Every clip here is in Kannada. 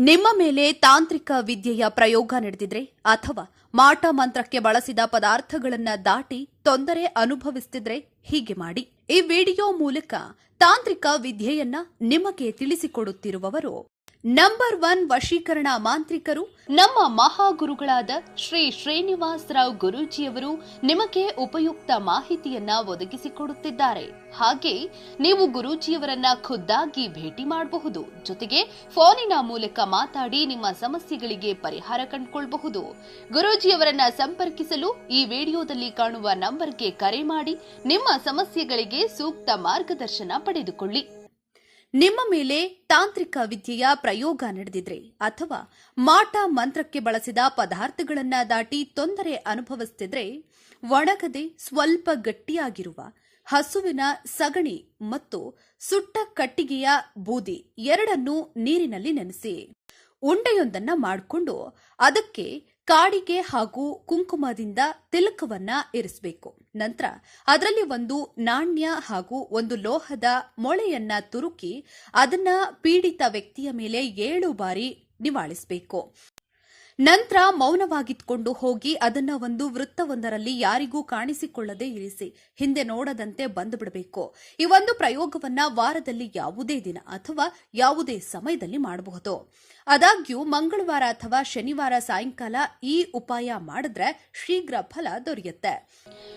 ನಿಮ್ಮ ಮೇಲೆ ತಾಂತ್ರಿಕ ವಿದ್ಯೆಯ ಪ್ರಯೋಗ ನಡೆದಿದ್ರೆ ಅಥವಾ ಮಾಟ ಮಂತ್ರಕ್ಕೆ ಬಳಸಿದ ಪದಾರ್ಥಗಳನ್ನ ದಾಟಿ ತೊಂದರೆ ಅನುಭವಿಸ್ತಿದ್ರೆ ಹೀಗೆ ಮಾಡಿ. ಈ ವಿಡಿಯೋ ಮೂಲಕ ತಾಂತ್ರಿಕ ವಿದ್ಯೆಯನ್ನ ನಿಮಗೆ ತಿಳಿಸಿಕೊಡುತ್ತಿರುವವರು ನಂಬರ್ ಒನ್ ವಶೀಕರಣ ಮಾಂತ್ರಿಕರು, ನಮ್ಮ ಮಹಾಗುರುಗಳಾದ ಶ್ರೀ ಶ್ರೀನಿವಾಸ್ ರಾವ್ ಗುರೂಜಿಯವರು ನಿಮಗೆ ಉಪಯುಕ್ತ ಮಾಹಿತಿಯನ್ನ ಒದಗಿಸಿಕೊಡುತ್ತಿದ್ದಾರೆ. ಹಾಗೆ ನೀವು ಗುರೂಜಿಯವರನ್ನ ಖುದ್ದಾಗಿ ಭೇಟಿ ಮಾಡಬಹುದು. ಜೊತೆಗೆ ಫೋನಿನ ಮೂಲಕ ಮಾತಾಡಿ ನಿಮ್ಮ ಸಮಸ್ಯೆಗಳಿಗೆ ಪರಿಹಾರ ಕಂಡುಕೊಳ್ಳಬಹುದು ಗುರೂಜಿಯವರನ್ನ ಸಂಪರ್ಕಿಸಲು ಈ ವಿಡಿಯೋದಲ್ಲಿ ಕಾಣುವ ನಂಬರ್ಗೆ ಕರೆ ಮಾಡಿ, ನಿಮ್ಮ ಸಮಸ್ಯೆಗಳಿಗೆ ಸೂಕ್ತ ಮಾರ್ಗದರ್ಶನ ಪಡೆದುಕೊಳ್ಳಿ. ನಿಮ್ಮ ಮೇಲೆ ತಾಂತ್ರಿಕ ವಿದ್ಯೆಯ ಪ್ರಯೋಗ ನಡೆದಿದ್ರೆ ಅಥವಾ ಮಾಟ ಮಂತ್ರಕ್ಕೆ ಬಳಸಿದ ಪದಾರ್ಥಗಳನ್ನ ದಾಟಿ ತೊಂದರೆ ಅನುಭವಿಸ್ತಿದ್ರೆ ಒಣಗದೆ ಸ್ವಲ್ಪ ಗಟ್ಟಿಯಾಗಿರುವ ಹಸುವಿನ ಸಗಣಿ ಮತ್ತು ಸುಟ್ಟ ಕಟ್ಟಿಗೆಯ ಬೂದಿ ಎರಡನ್ನೂ ನೀರಿನಲ್ಲಿ ನೆನೆಸಿ ಉಂಡೆಯೊಂದನ್ನ ಮಾಡಿಕೊಂಡು ಅದಕ್ಕೆ ಕಾಡಿಗೆ ಹಾಗೂ ಕುಂಕುಮದಿಂದ ತಿಲಕವನ್ನ ಇರಿಸಬೇಕು. ನಂತರ ಅದರಲ್ಲಿ ಒಂದು ನಾಣ್ಯ ಹಾಗೂ ಒಂದು ಲೋಹದ ಮೊಳೆಯನ್ನ ತುರುಕಿ ಅದನ್ನ ಪೀಡಿತ ವ್ಯಕ್ತಿಯ ಮೇಲೆ ಏಳು ಬಾರಿ ನಿವಾಳಿಸಬೇಕು. ನಂತರ ಮೌನವಾಗಿತ್ಕೊಂಡು ಹೋಗಿ ಅದನ್ನ ಒಂದು ವೃತ್ತವೊಂದರಲ್ಲಿ ಯಾರಿಗೂ ಕಾಣಿಸಿಕೊಳ್ಳದೆ ಇರಿಸಿ, ಹಿಂದೆ ನೋಡದಂತೆ ಬಂದು ಬಿಡಬೇಕು ಈ ಒಂದು ಪ್ರಯೋಗವನ್ನ ವಾರದಲ್ಲಿ ಯಾವುದೇ ದಿನ ಅಥವಾ ಯಾವುದೇ ಸಮಯದಲ್ಲಿ ಮಾಡಬಹುದು. ಆದಾಗ್ಯೂ, ಮಂಗಳವಾರ ಅಥವಾ ಶನಿವಾರ ಸಾಯಂಕಾಲ ಈ ಉಪಾಯ ಮಾಡಿದ್ರೆ ಶೀಘ್ರ ಫಲ ದೊರೆಯುತ್ತೆ.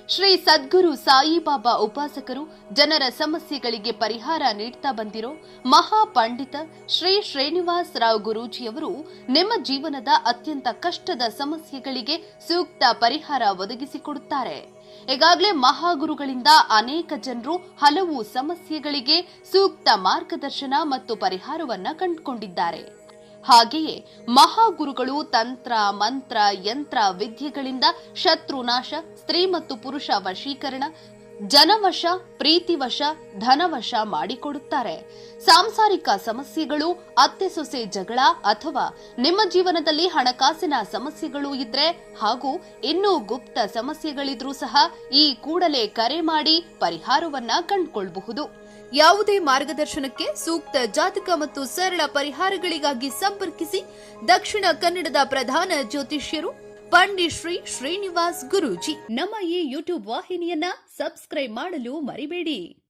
ಶ್ರೀ ಸದ್ಗುರು ಸಾಯಿಬಾಬಾ ಉಪಾಸಕರು ಜನರ ಸಮಸ್ಯೆಗಳಿಗೆ ಪರಿಹಾರ ನೀಡ್ತಾ ಬಂದಿರೋ ಮಹಾಪಂಡಿತ ಶ್ರೀ ಶ್ರೀನಿವಾಸ್ ರಾವ್ ಗುರೂಜಿಯವರು ನಿಮ್ಮ ಜೀವನದ ಅತ್ಯಂತ ಕಷ್ಟದ ಸಮಸ್ಯೆಗಳಿಗೆ ಸೂಕ್ತ ಪರಿಹಾರ ಒದಗಿಸಿಕೊಡುತ್ತಾರೆ. ಈಗಾಗಲೇ ಮಹಾಗುರುಗಳಿಂದ ಅನೇಕ ಜನರು ಹಲವು ಸಮಸ್ಯೆಗಳಿಗೆ ಸೂಕ್ತ ಮಾರ್ಗದರ್ಶನ ಮತ್ತು ಪರಿಹಾರವನ್ನ ಕಂಡುಕೊಂಡಿದ್ದಾರೆ. ಹಾಗೆಯೇ ಮಹಾಗುರುಗಳು ತಂತ್ರ, ಮಂತ್ರ, ಯಂತ್ರ, ವಿದ್ಯೆಗಳಿಂದ ಶತ್ರುನಾಶ, ಸ್ತ್ರೀ ಮತ್ತು ಪುರುಷ ವಶೀಕರಣ ಜನವಶ, ಪ್ರೀತಿವಶ, ಧನವಶ ಮಾಡಿಕೊಡುತ್ತಾರೆ. ಸಾಂಸಾರಿಕ ಸಮಸ್ಯೆಗಳು, ಅತ್ತೆ ಸೊಸೆ ಜಗಳ ಅಥವಾ ನಿಮ್ಮ ಜೀವನದಲ್ಲಿ ಹಣಕಾಸಿನ ಸಮಸ್ಯೆಗಳು ಇದ್ರೆ ಹಾಗೂ ಇನ್ನೂ ಗುಪ್ತ ಸಮಸ್ಯೆಗಳಿದ್ರೂ ಸಹ ಈ ಕೂಡಲೇ ಕರೆ ಮಾಡಿ ಪರಿಹಾರವನ್ನ ಕಂಡುಕೊಳ್ಳಬಹುದು ಯಾವುದೇ ಮಾರ್ಗದರ್ಶನಕ್ಕೆ ಸೂಕ್ತ ಜಾತಕ ಮತ್ತು ಸರಳ ಪರಿಹಾರಗಳಿಗಾಗಿ ಸಂಪರ್ಕಿಸಿ ದಕ್ಷಿಣ ಕನ್ನಡದ ಪ್ರಧಾನ ಜ್ಯೋತಿಷ್ಯರು ಪಂಡಿತ್ ಶ್ರೀ ಶ್ರೀನಿವಾಸ್ ಗುರೂಜಿ. ನಮ್ಮ ಈ ಯೂಟ್ಯೂಬ್ ವಾಹಿನಿಯನ್ನ ಸಬ್ಸ್ಕ್ರೈಬ್ ಮಾಡಲು ಮರಿಬೇಡಿ.